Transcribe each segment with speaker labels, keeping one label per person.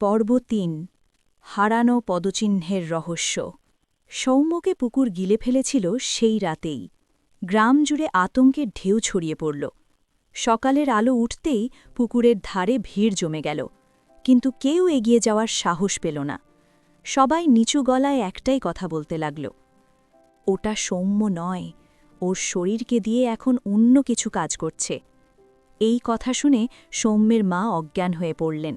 Speaker 1: পর্ব তিন, হারানো পদচিহ্নের রহস্য। সৌম্যকে পুকুর গিলে ফেলেছিল সেই রাতেই। গ্রাম জুড়ে আতঙ্কের ঢেউ ছড়িয়ে পড়ল। সকালের আলো উঠতেই পুকুরের ধারে ভিড় জমে গেল, কিন্তু কেউ এগিয়ে যাওয়ার সাহস পেল না। সবাই নিচু গলায় একটাই কথা বলতে লাগল, ওটা সৌম্য নয়, ওর শরীরকে দিয়ে এখন অন্য কিছু কাজ করছে। এই কথা শুনে সৌম্যের মা অজ্ঞান হয়ে পড়লেন।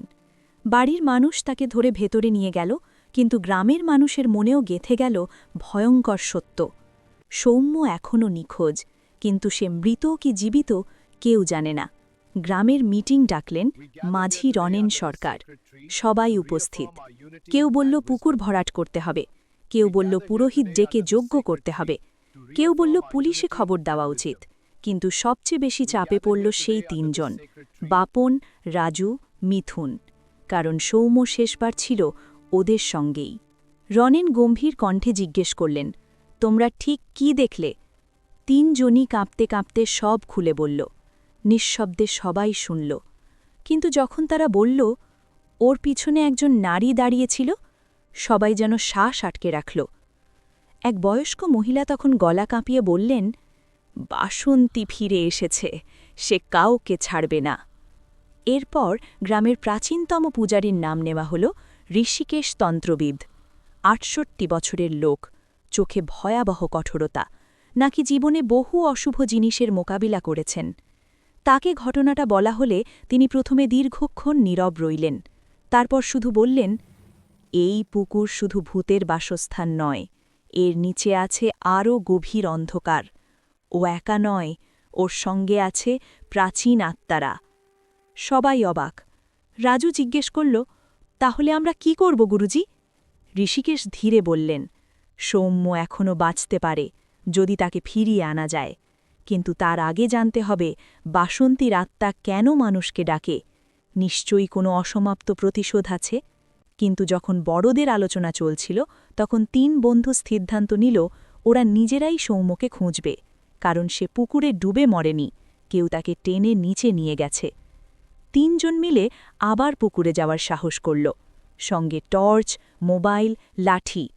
Speaker 1: বাড়ির মানুষ তাকে ধরে ভেতরে নিয়ে গেল, কিন্তু গ্রামের মানুষের মনেও গেথে গেল ভয়ঙ্কর সত্য। সৌম্য এখনও নিখোঁজ, কিন্তু সে মৃত কি জীবিত কেউ জানে না। গ্রামের মিটিং ডাকলেন মাঝি রনেন সরকার। সবাই উপস্থিত। কেউ বলল, পুকুর ভরাট করতে হবে। কেউ বলল, পুরোহিত ডেকে যোগ্য করতে হবে। কেউ বলল, পুলিশে খবর দেওয়া উচিত। কিন্তু সবচেয়ে বেশি চাপে পড়ল সেই তিনজন, বাপন, রাজু, মিথুন। কারণ সৌম্য শেষবার ছিল ওদের সঙ্গেই। রনেন গম্ভীর কণ্ঠে জিজ্ঞেস করলেন, তোমরা ঠিক কি দেখলে? তিনজনই কাঁপতে কাঁপতে সব খুলে বলল, নিঃশব্দে সবাই শুনল। কিন্তু যখন তারা বলল, ওর পিছনে একজন নারী দাঁড়িয়েছিল সবাই যেন শ্বাস আটকে রাখল। এক বয়স্ক মহিলা তখন গলা কাঁপিয়ে বললেন, বাসন্তী ফিরে এসেছে, সে কাউকে ছাড়বে না। এরপর গ্রামের প্রাচীনতম পূজারীর নাম নেওয়া হল ঋষিকেশ তন্ত্রবিদ। আটষট্টি বছরের লোক, চোখে ভয়াবহ কঠোরতা, নাকি জীবনে বহু অশুভ জিনিসের মোকাবিলা করেছেন। তাকে ঘটনাটা বলা হলে তিনি প্রথমে দীর্ঘক্ষণ নীরব রইলেন, তারপর শুধু বললেন, এই পুকুর শুধু ভূতের বাসস্থান নয়, এর নিচে আছে আরও গভীর অন্ধকার। ও একা নয়, ওর সঙ্গে আছে প্রাচীন আত্মারা। সবাই অবাক। রাজু জিজ্ঞেস করল, তাহলে আমরা কি করব, গুরুজি? ঋষিকেশ ধীরে বললেন, সৌম্য এখনও বাঁচতে পারে, যদি তাকে ফিরিয়ে আনা যায়। কিন্তু তার আগে জানতে হবে, বাসন্তীর আত্মা কেন মানুষকে ডাকে। নিশ্চয়ই কোনো অসমাপ্ত প্রতিশোধ আছে। কিন্তু যখন বড়দের আলোচনা চলছিল, তখন তিন বন্ধু সিদ্ধান্ত নিল, ওরা নিজেরাই সৌম্যকে খুঁজবে, কারণ সে পুকুরে ডুবে মরেনি, কেউ তাকে টেনে নিচে নিয়ে গেছে। তিনজন মিলে আবার পুকুরে যাওয়ার সাহস করল। সঙ্গে টর্চ, মোবাইল, লাঠি।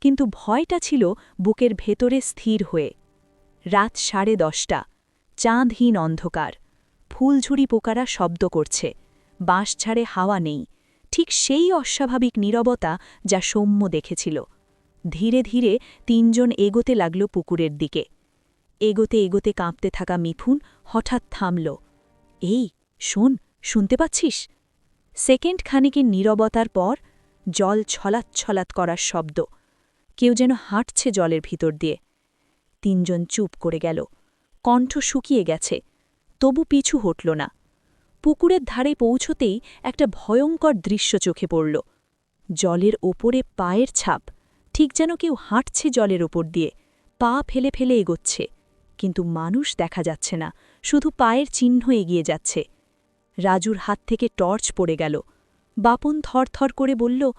Speaker 1: কিন্তু ভয়টা ছিল বুকের ভেতরে স্থির হয়ে। রাত সাড়ে দশটা। চাঁদহীন অন্ধকার। ফুলঝুরি পোকারা শব্দ করছে। বাঁশ ছাড়ে হাওয়া নেই। ঠিক সেই অস্বাভাবিক নীরবতা যা সৌম্য দেখেছিল। ধীরে ধীরে তিনজন এগোতে লাগল পুকুরের দিকে। এগোতে এগোতে কাঁপতে থাকা মিথুন হঠাৎ থামল। এই, শোন শুনতে পাচ্ছিস? সেকেন্ড খানিকের নীরবতার পর জল ছলাৎ ছলাৎ করার শব্দ। কেউ যেন হাঁটছে জলের ভিতর দিয়ে। তিনজন চুপ করে গেল। কণ্ঠ শুকিয়ে গেছে। তবু পিছু হটল না। পুকুরের ধারে পৌঁছতেই একটা ভয়ঙ্কর দৃশ্য চোখে পড়ল। জলের ওপরে পায়ের ছাপ। ঠিক যেন কেউ হাঁটছে জলের ওপর দিয়ে। পা ফেলে ফেলে এগোচ্ছে। কিন্তু মানুষ দেখা যাচ্ছে না। শুধু পায়ের চিহ্ন এগিয়ে যাচ্ছে। রাজুর হাত থেকে টর্চ পড়ে গেল। বাপন থরথর করে বলল,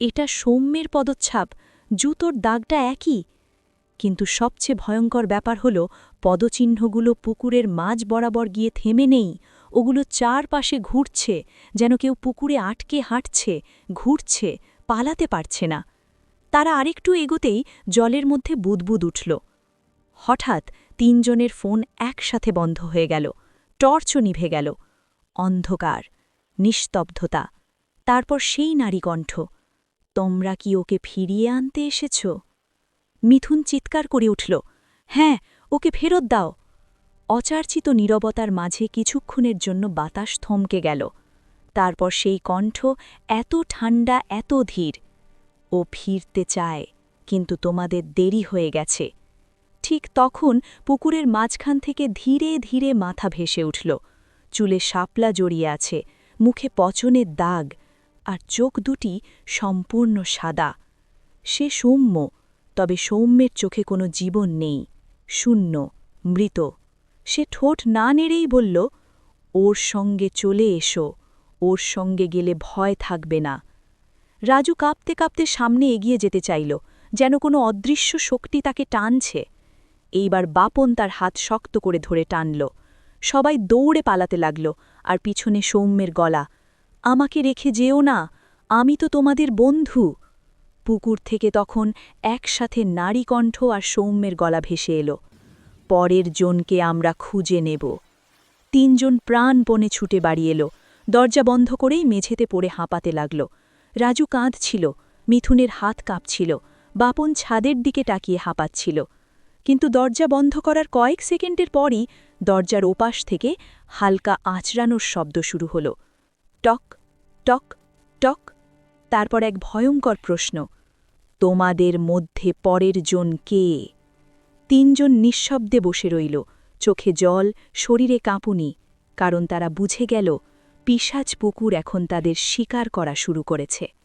Speaker 1: এটা সৌম্যের পদচ্ছাপ, জুতোর দাগটা একই। কিন্তু সবচেয়ে ভয়ঙ্কর ব্যাপার হল, পদচিহ্নগুলো পুকুরের মাঝ বরাবর গিয়ে থেমে নেই। ওগুলো চারপাশে ঘুরছে, যেন কেউ পুকুরে আটকে হাঁটছে, ঘুরছে, পালাতে পারছে না। তারা আরেকটু এগোতেই জলের মধ্যে বুদবুদ উঠল। হঠাৎ তিনজনের ফোন একসাথে বন্ধ হয়ে গেল। টর্চও নিভে গেল। অন্ধকার, নিস্তব্ধতা, তারপর সেই নারী কণ্ঠ, তোমরা কি ওকে ফিরিয়ে আনতে এসেছ? মিথুন চিৎকার করে উঠল হ্যাঁ ওকে ফেরত দাও। অচার্চিত নীরবতার মাঝে কিছুক্ষণের জন্য বাতাস থমকে গেল, তারপর সেই কণ্ঠ এত ঠান্ডা এত ধীর, ও ফিরতে চায়, কিন্তু তোমাদের দেরি হয়ে গেছে। ঠিক তখন পুকুরের মাঝখান থেকে ধীরে ধীরে মাথা ভেসে উঠল। চুলে শাপলা জড়িয়ে আছে, মুখে পচনের দাগ, আর চোখ দুটি সম্পূর্ণ সাদা। সে সৌম্য, তবে সৌম্যের চোখে কোনো জীবন নেই, শূন্য, মৃত। সে ঠোঁট না নেড়েই বলল, ওর সঙ্গে চলে এসো, ওর সঙ্গে গেলে ভয় থাকবে না। রাজু কাঁপতে কাঁপতে সামনে এগিয়ে যেতে চাইল, যেন কোনো অদৃশ্য শক্তি তাকে টানছে। এইবার বাপন তার হাত শক্ত করে ধরে টানল। সবাই দৌড়ে পালাতে লাগল, আর পিছনে সৌম্যের গলা, আমাকে রেখে যেও না, আমি তো তোমাদের বন্ধু। পুকুর থেকে তখন একসাথে নারী কণ্ঠ আর সৌম্যের গলা ভেসে এলো, পরের জনকে আমরা খুঁজে নেব। তিনজন প্রাণপণে ছুটে বাড়ি এলো, দরজা বন্ধ করেই মেঝেতে পড়ে হাঁপাতে লাগল। রাজু কাঁদছিল, মিথুনের হাত কাঁপছিল, বাপন ছাদের দিকে তাকিয়ে হাঁপাচ্ছিল। কিন্তু দরজা বন্ধ করার কয়েক সেকেন্ডের পরই দরজার ওপাশ থেকে হালকা আঁচড়ানোর শব্দ শুরু হল। টক টক টক, তারপর এক ভয়ঙ্কর প্রশ্ন, তোমাদের মধ্যে পরের জন কে? তিনজন নিঃশব্দে বসে রইল, চোখে জল, শরীরে কাঁপুনি, কারণ তারা বুঝে গেল পিসাজ পুকুর এখন তাদের শিকার করা শুরু করেছে।